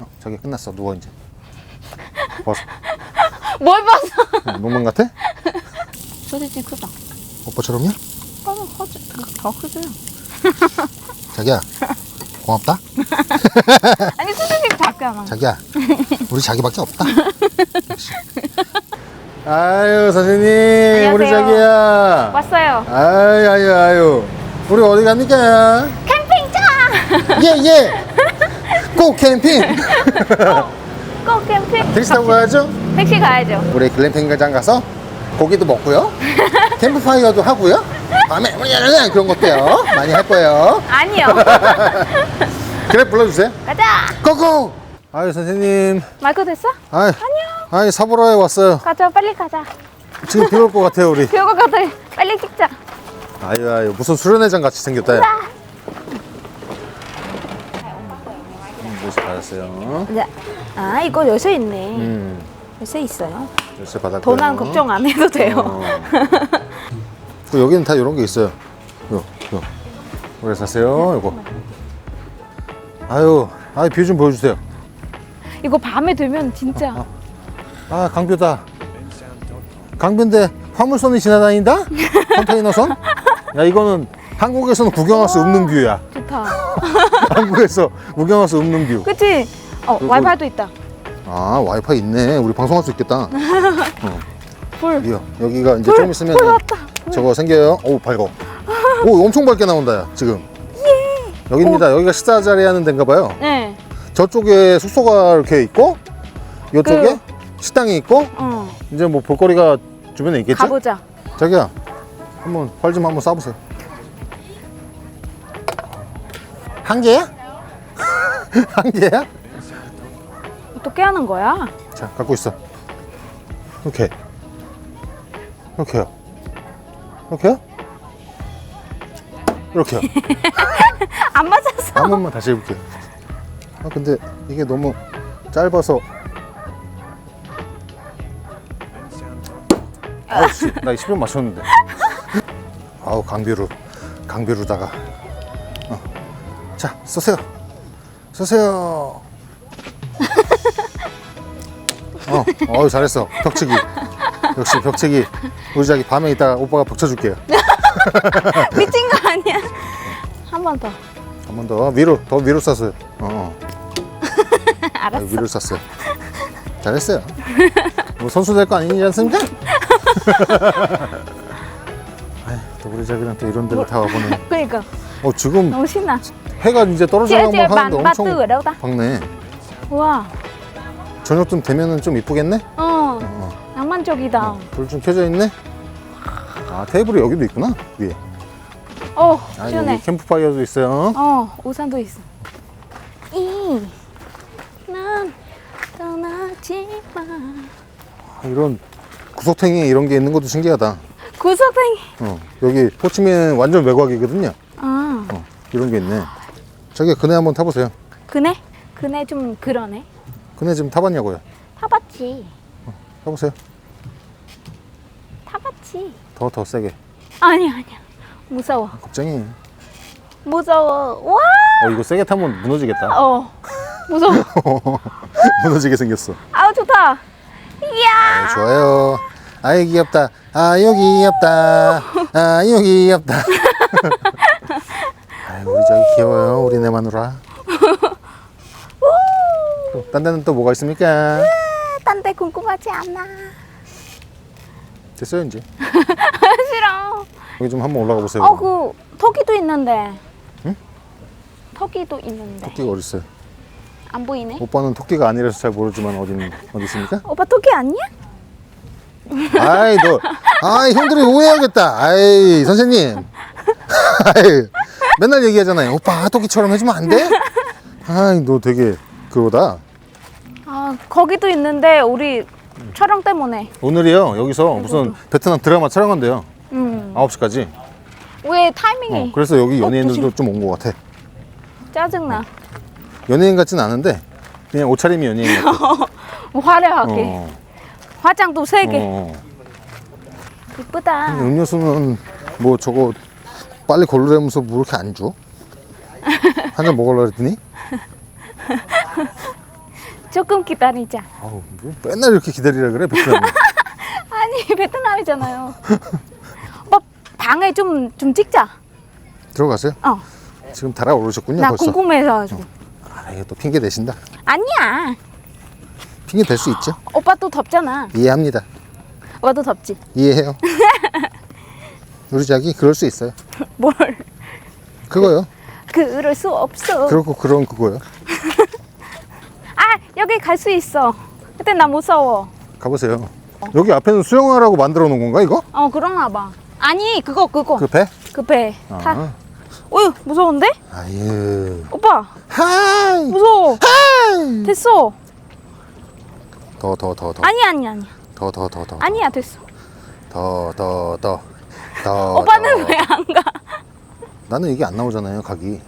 어, 저기 끝났어. 누워 이제. 벗어. 뭘 봤어? 어, 농만 같아? 소세지 크다. 오빠처럼요? 오빠는 커져, 더 크죠. 자기야. 고맙다. 아니 소세지 작잖아. 자기야. 우리 자기밖에 없다. 역시. 아유 선생님 우리 안녕하세요. 자기야. 왔어요. 아유 아유 아유. 우리 어디 갑니까? 캠핑장! 예 예. 꼭 캠핑. 고 캠핑. 택시 타고 가야죠. 택시 가야죠. 우리 글램핑장 가서 고기도 먹고요. 캠프파이어도 하고요. 밤에 그런 것도요. 많이 할 거예요. 아니요. 그래 불러주세요. 가자. 고고. 아유 선생님. 마이크 됐어? 아유. 안녕. 아유 사보라에 왔어요. 가자, 빨리 가자. 지금 비 올 것 같아요 우리. 배우고 가자. 빨리 찍자. 아유 아유 무슨 수련회장 같이 생겼다. 야. 자. 열쇠 받았어요. 네. 아, 이거 열쇠 있네. 음 열쇠 있어요. 열쇠 받았고요. 도난 걱정 안 해도 돼요. 어. 그 여기는 다 이런 게 있어요. 요, 요. 오래 사세요. 요거. 아유, 아유 뷰좀 보여주세요. 이거 밤에 되면 진짜 아 강뷰다. 강변대 화물선이 지나다닌다? 컨테이너선? 야 이거는 한국에서는 구경할 수 없는 뷰야. 좋다. 한국에서 구경할 수 없는 뷰. 그치? 어, 그리고- 와이파이도 있다. 아 와이파이 있네. 우리 방송할 수 있겠다. 불. 여기요. 여기가 이제 불, 좀 있으면. 저거 생겨요. 오 밝어. 오 엄청 밝게 나온다 야 지금. 여기입니다. 여기가 식사 자리 하는 데인가 봐요. 네. 저쪽에 숙소가 이렇게 있고 이쪽에 그- 식당이 있고 어. 이제 뭐 볼거리가 주변에 있겠지? 가보자. 자기야 한번 활 좀 한번 쏴보세요 한 개야? 한 개야? 어떻게 하는 거야? 자 갖고 있어 이렇게 이렇게요 이렇게요? 이렇게요 안 맞았어. 한 번만 다시 해볼게요 아 근데 이게 너무 짧아서 아우 씨, 나 10분 맞췄는데 아우 강비루 강비루다가 어. 자 쏘세요 쏘세요 어, 어우 잘했어 벽치기 역시 벽치기 우리 자기 밤에 있다가 오빠가 벽쳐줄게요 미친 거 아니야? 한 번 더. 한 번 더 위로 더 위로 쐈어요 어. 아, 알았어. 위로 쐈어요. 잘했어요. 뭐 선수 될 거 아니지 않습니까? 아이, 또 우리 자기랑 또 이런 데를 다 와보네. 그러니까 어, 지금 너무 신나. 해가 이제 chị bạn 하는데 bạn 엄청 đâu ta? 밝네. 와. 저녁쯤 되면은 좀 이쁘겠네? 어. 낭만적이다. 불 좀 켜져 있네? 아, 테이블이 여기도 있구나, 위에. 어, 아, 시원해. 여기 캠프파이어도 있어요. 어, 우산도 있어. 이, 난 떠나지 마. 아, 이런 구석탱이에 이런 게 있는 것도 신기하다. 구석탱이. 어, 여기 호치민 완전 외곽이거든요. 아, 어, 이런 게 있네. 저기 그네 한번 타보세요. 그네? 그네 좀 그러네. 그네 지금 타봤냐고요? 타봤지. 타보세요. 타봤지. 더, 더 세게. 아니야, 아니야. 무서워. 겁쟁이. 무서워. 와! 어, 이거 세게 타면 무너지겠다. 어. 무서워. 무너지게 생겼어. 아우, 좋다. 이야! 어, 좋아요. 아이, 귀엽다. 아유, 귀엽다. 아유, 귀엽다. 우리 저기 귀여워요. 우리 내 마누라. 또, 딴 데는 또 뭐가 있습니까? 딴 데 궁금하지 않아. 됐어요, 이제. 싫어. 여기 좀 한번 올라가 보세요. 어, 그, 토끼도 있는데. 응? 토끼도 있는데. 토끼가 어딨어요? 안 보이네? 오빠는 토끼가 아니라서 잘 모르지만 어디, 어디 있습니까? 오빠 토끼 아니야? 아이, 너, 아이, 형들이 오해하겠다. 아이, 선생님. 아이, 맨날 얘기하잖아요. 오빠, 토끼처럼 해주면 안 돼? 아이, 너 되게, 그거다. 아, 거기도 있는데, 우리 촬영 때문에. 오늘이요, 여기서 무슨 베트남 드라마 촬영한대요. 음. 9시까지. 왜 타이밍이 어, 그래서 여기 어, 연예인들도 좀 온 것 같아. 짜증나. 연예인 같진 않은데, 그냥 옷차림이 연예인 같아. 화려하게. 어, 화장도 세 개. 어. 이쁘다. 음료수는 뭐 저거 빨리 걸르려면서 뭐 이렇게 안 줘? 한 잔 먹으려 그랬더니? 조금 기다리자. 아우, 뭐 맨날 이렇게 기다리라 그래, 베트남. 아니 베트남이잖아요. 오빠 방에 좀 좀 찍자. 들어가세요. 어. 지금 달아오르셨군요, 나 벌써. 궁금해서 가지고. 아, 이거 또 핑계 대신다. 아니야. 핑계 댈수 있죠. 오빠 또 덥잖아. 이해합니다. 오빠도 덥지. 이해해요. 우리 자기 그럴 수 있어요. 뭘? 그거요. 그럴 수 없어. 그렇고 그런 그거요. 아 여기 갈 수 있어. 그때 나 무서워. 가보세요. 여기 앞에는 수영하라고 만들어 놓은 건가 이거? 어 그런가 봐. 아니 그거 그거 그 배? 그 배. 타. 아. 어휴 무서운데? 아유. 오빠 하이. 무서워. 하이. 됐어. 더더 더 더. 아니 아니 아니. 더더 더 더. 아니야 됐어. 더더 더. 더. 오빠는 더. 왜안 가? 나는 이게 안 나오잖아요, 각이.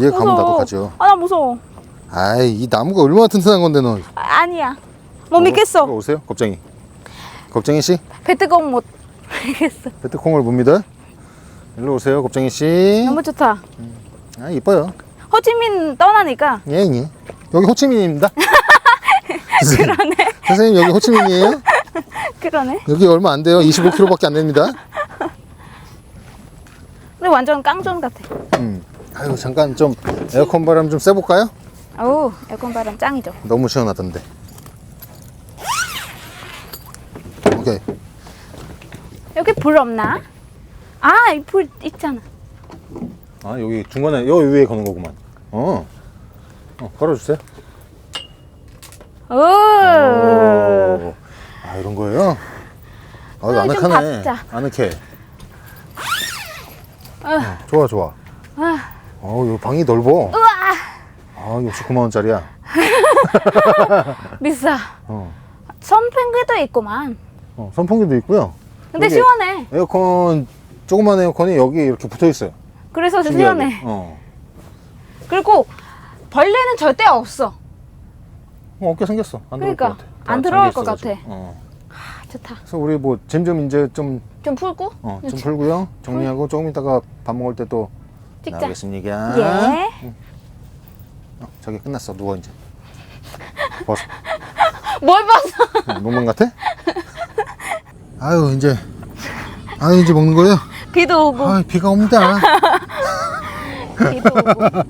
얘 가면 나도 가죠. 아 나 무서워. 아이, 이 나무가 얼마나 튼튼한 건데 너. 아, 아니야. 못 믿겠어. 이거 오세요, 겁쟁이. 겁쟁이 씨, 배트공 못 믿겠어. 베트콩을 못 믿어요? 일로 오세요, 겁쟁이 씨. 너무 좋다. 아, 이뻐요. 호치민 떠나니까 예, 예. 여기 호치민입니다. 선생님, 선생님 여기 호치민이에요? 그러네. 여기 얼마 안 돼요. 25km밖에 안 됩니다. 근데 완전 깡존 같아. 음. 아유, 잠깐 좀 에어컨 바람 좀 쐬볼까요? 어우 에어컨 바람 짱이죠. 너무 시원하던데. 오케이. 여기 불 없나? 아, 이 불 있잖아. 아, 여기 중간에 여 위에 거는 거구만. 어. 어, 걸어주세요. 오. 오. 아, 이런 거예요? 아, 이거 아, 좀 아늑하네. 받자. 아늑해. 아, 어, 좋아, 좋아. 아, 어, 이 방이 넓어. 우와, 아, 69만원짜리야. 비싸. 어. 선풍기도 있구만. 어, 선풍기도 있고요. 근데 여기 시원해. 에어컨, 조그만 에어컨이 여기 이렇게 붙어 있어요. 그래서 신기하게. 시원해. 어. 그리고 벌레는 절대 없어. 어, 어깨 생겼어. 안 들어올 그러니까, 것 같아. 안다 들어올 잠겨 것 있어가지고. 같아. 어. 아, 좋다. 그래서 우리 뭐 점점 이제 좀, 좀 풀고 어, 좀 풀고요. 정리하고 조금 이따가 밥 먹을 때 또 찍자. 나오겠습니다. 예. 어, 저기 끝났어. 누워 이제. 벗어. 뭘 봤어? 어, 농만 같아? 아유 이제 아유 이제 먹는 거예요? 비도 오고, 아 비가 옵니다. 비도 오고.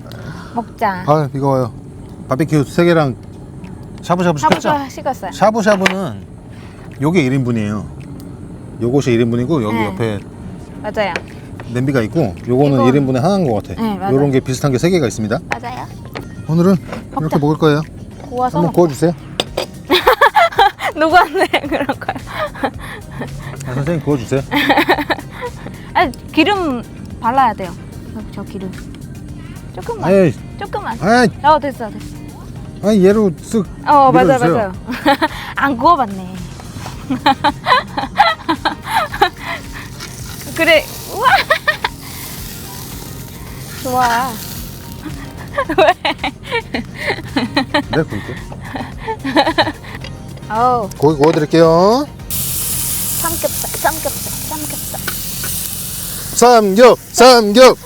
먹자. 아 비가 와요. 바비큐 세 개랑 샤브샤브 시켰죠? 샤브샤 식었어요. 샤브샤브는 요게 1인분이에요. 요것이 1인분이고 여기 네. 옆에 맞아요. 냄비가 있고 요거는 이건- 1인분에 하나인 것 같아. 네, 맞아요. 요런 게 비슷한 게 세 개가 있습니다. 맞아요. 오늘은 이렇게 먹을 거예요. 구워서 한번 먹... 구워 주세요. 누구한테 그런 거야? 아, 선생님 구워 주세요. 아 기름 발라야 돼요. 저, 저 기름. 조금만. 아이, 조금만. 아이, 어 됐어 됐어. 아이 얘로 쓱. 어 맞아 밀어주세요. 맞아요. 안 구워봤네. 그래. 우와. 좋아. 네, 구울게. 어우 고기 구워드릴게요. 삼겹살 삼겹살 삼겹살. 삼겹, 삼겹.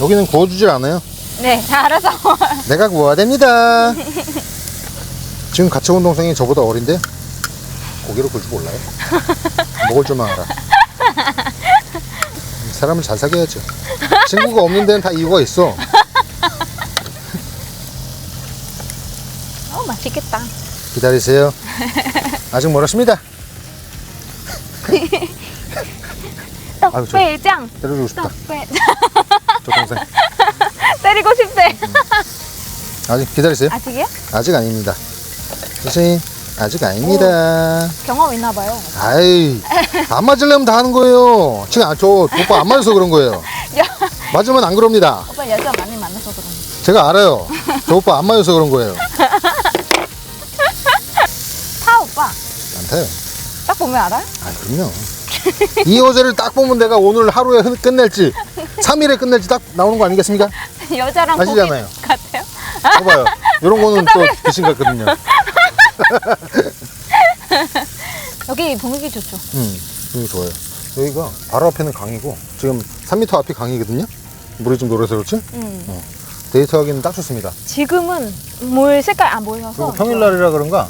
여기는 구워주질 않아요. 네, 다 알아서. 내가 구워야 됩니다. 지금 같이 온 동생이 저보다 어린데 고기를 굴줄 몰라요. 먹을 줄만 알아. 사람을 잘 사귀어야죠. 친구가 없는 데는 다 이유가 있어. 어 맛있겠다. 기다리세요. 아직 멀었습니다. 아유, 저- 떡배장. 때려주고 싶다. 떡배. 저 동생. 때리고 싶대. 아직 기다리세요. 아직이야? 아직 아닙니다. 선생님, 아직 아닙니다. 경험 있나 봐요. 아이, 안 맞으려면 다 하는 거예요. 지금 아, 저 오빠 안 맞아서 그런 거예요. 야, 맞으면 안 그럽니다. 오빠 여자 많이 만나서 그런 제가 알아요. 저 오빠 안 맞아서 그런 거예요. 타 오빠. 안 타요. 딱 보면 알아? 아, 그럼요. 이 여자를 딱 보면 내가 오늘 하루에 흔- 끝낼지, 3일에 끝낼지 딱 나오는 거 아니겠습니까? 여자랑 아시잖아요. 고기 같아요. 봐봐요. 이런 거는 또 귀신 같거든요. 여기 분위기 좋죠. 음, 여기 좋아요. 여기가 바로 앞에는 강이고, 지금 3m 앞이 강이거든요? 물이 좀 노래서 그렇지? 음. 어. 데이트하기는 딱 좋습니다. 지금은 물 색깔 안 보여서. 그리고 평일날이라 그런가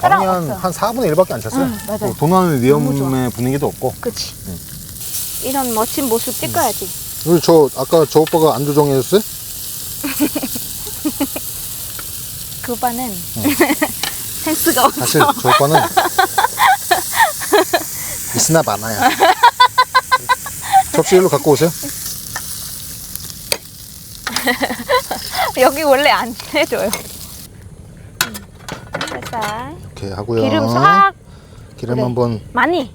방이 한. 한 4분의 1밖에 안 찼어요. 응, 맞아요. 어, 도난의 위험의 분위기도 없고. 그치. 이런 멋진 모습 찍어야지. 그리고 저 아까 저 오빠가 안주 정해줬어요? 그 오빠는 센스가 없어. 사실 저 오빠는 있으나 마나야. 접시 일로 갖고 오세요. 여기 원래 안 해줘요. 살살. 이렇게 하고요. 기름 싹 기름 그래. 한번 많이.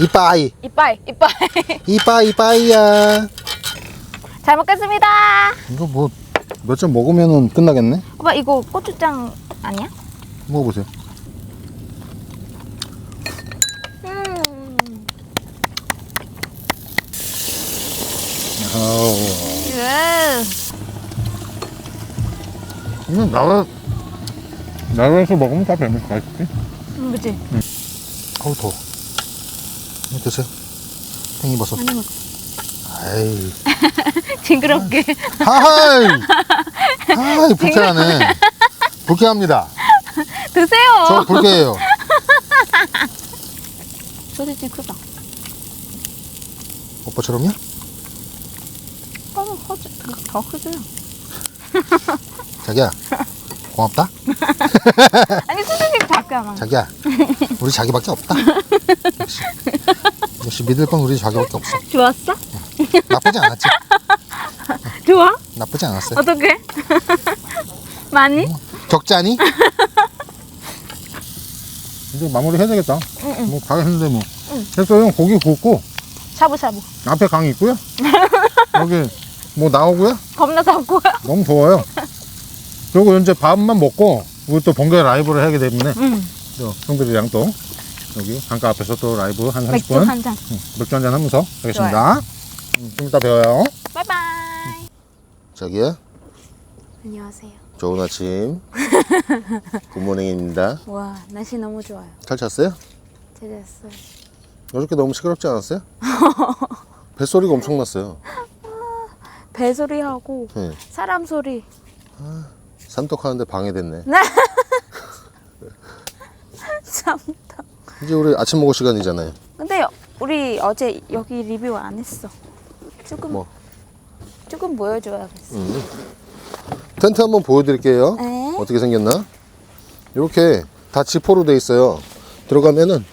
이빠이 이빠이, 이빠이. 이빠이 이빠이야. 잘 먹겠습니다. 이거 뭐 몇 점 먹으면은 끝나겠네. 오빠 이거 고추장 아니야? 먹어보세요. 음. 아우. 예. 나라 나라에서 먹으면 다 별로 맛있지. 음, 그치? 더워. 이거 드세요. 팽이버섯. 많이 먹어. 아이. 징그럽게. 하하이. 하이 불쾌하네. 불쾌합니다. 드세요. 저 불쾌해요. 소세지 크다. 오빠처럼요? 오빠는 허즈, 더 크죠? 자기야. 고맙다. 아니, 소세지 작잖아. 자기야. 우리 자기밖에 없다. 역시. 역시 믿을 건 우리 자기밖에 없어. 좋았어? 나쁘지 않았지? 좋아? 나쁘지 않았어요. 어떻게? 많이? 적잖이? 이제 마무리 해야 되겠다. 응, 뭐 가겠는데 뭐. 됐어요. 고기 굽고 샤브샤브. 앞에 강 있고요. 여기 뭐 나오고요. 겁나 작고요. 너무 좋아요. 그리고 이제 밥만 먹고 우리 또 번개 라이브를 하게 때문에 응. 또 형들이랑 또 여기 강가 앞에서 또 라이브 한 맥주 30분 한 잔. 맥주 한잔 하면서 하겠습니다. 음, 좀 이따 봬요. 바이바이. 자기야, 안녕하세요. 좋은 아침. 굿모닝입니다. 와, 날씨 너무 좋아요. 잘 잤어요? 잘 잤어요. 어저께 너무 시끄럽지 않았어요? 뱃소리가 엄청 났어요. 배 소리하고 네. 사람 소리. 산떡하는데 방해됐네. 참다. 이제 우리 아침 먹을 시간이잖아요. 근데 우리 어제 여기 리뷰 안 했어. 조금 뭐? 조금 보여줘야겠어. 음. 텐트 한번 보여드릴게요. 에? 어떻게 생겼나? 이렇게 다 지포로 돼 있어요. 들어가면은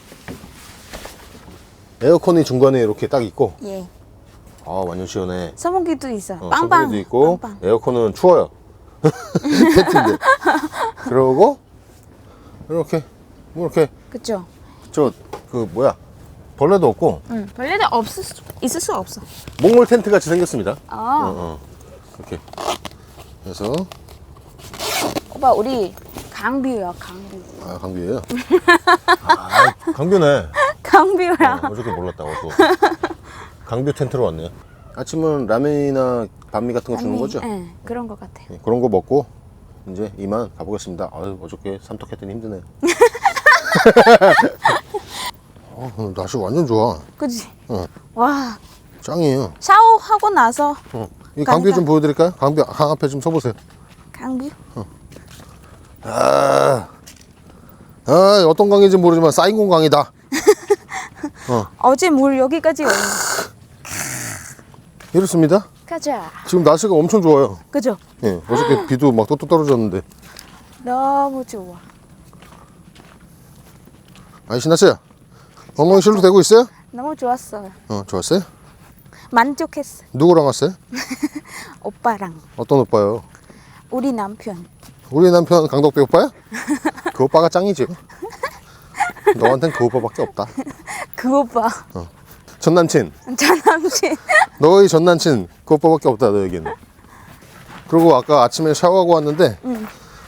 에어컨이 중간에 이렇게 딱 있고, 예. 아 완전 시원해. 선풍기도 있어. 어, 빵빵. 선풍기도 있고, 빵빵. 에어컨은 추워요. 텐트인데. 그러고 이렇게 뭐 이렇게 그쵸? 저그 뭐야 벌레도 없고 응. 벌레는 없을 수, 있을 수 없어. 몽골 텐트 같이 생겼습니다. 어, 아, 어. 이렇게. 그래서 오빠 우리 강뷰야 강뷰. 아 강뷰예요. 아 강뷰네. 강뷰야. 어, 어저께 몰랐다고 또. 강뷰 텐트로 왔네요. 아침은 라면이나 반미 같은 거 주는 거죠? 네, 그런 것 같아요. 네, 그런 거 먹고 이제 이만 가보겠습니다. 아유 어저께 삼톡했더니 힘드네요. 어, 오늘 날씨 완전 좋아. 그지? 어. 와, 짱이에요. 샤워하고 나서 어. 이 가니까. 좀 보여드릴까요? 강뷰 강 앞에 좀 서보세요. 강뷰? 아, 아 어떤 강인지 모르지만 쌓인공 강이다. 어제 물 여기까지 오네. 이렇습니다. 가자. 지금 날씨가 엄청 좋아요. 그죠? 예, 어저께 비도 막 또또 떨어졌는데. 너무 좋아. 아니 신났어요? 엉덩이 실로 되고 있어요? 너무 좋았어요. 어, 좋았어요? 만족했어. 누구랑 왔어요? 오빠랑 어떤 오빠요? 우리 남편. 우리 남편 강덕배 오빠야? 그 오빠가 짱이지. 너한텐 그 오빠밖에 없다. 그 오빠. 전 남친. 전 남친. 너의 전 남친. 그 오빠밖에 없다, 너에게는. 그리고 아까 아침에 샤워하고 왔는데,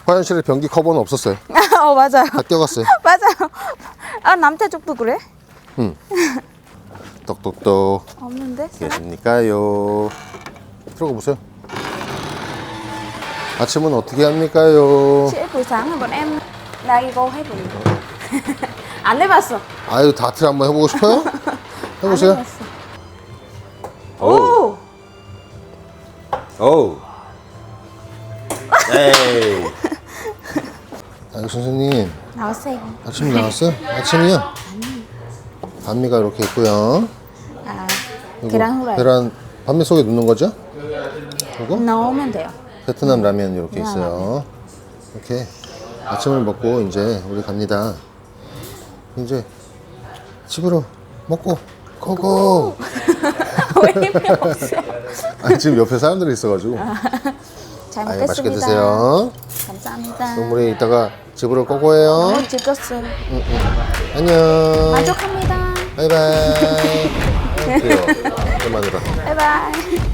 화장실에 변기 커버는 없었어요. 어 맞아요. 다 껴갔어요. 맞아요. 아 남태족도 그래? 똑똑똑. 없는데? 계십니까요? 들어가 보세요. 아침은 어떻게 합니까요? Chị buổi sáng là bọn em ra 이거 해볼래. 안 해봤어. 아유, 다트를 한번 해보고 싶어요? 안 해보세요. 해봤어. 오! 어우. 에이. 아, 선생님. 나왔어요. 아침 나왔어요? 아침이요? 반미가 이렇게 있고요. 아, 그리고 계란 후라이. 계란 반미 속에 넣는 거죠? 그리고 넣으면 돼요. 베트남 라면 이렇게 베트남 있어요. 이렇게 아침을 먹고 이제 우리 갑니다. 이제 집으로 먹고 고고. 왜 없어? 아 지금 옆에 사람들이 있어가지고. 잘 아유 먹겠습니다. 맛있게 드세요. 감사합니다. 우리 이따가 집으로 고고해요. 너무 즐겁어요. 안녕. 만족합니다. 바이바이. 그래요. 그만으로. 바이바이.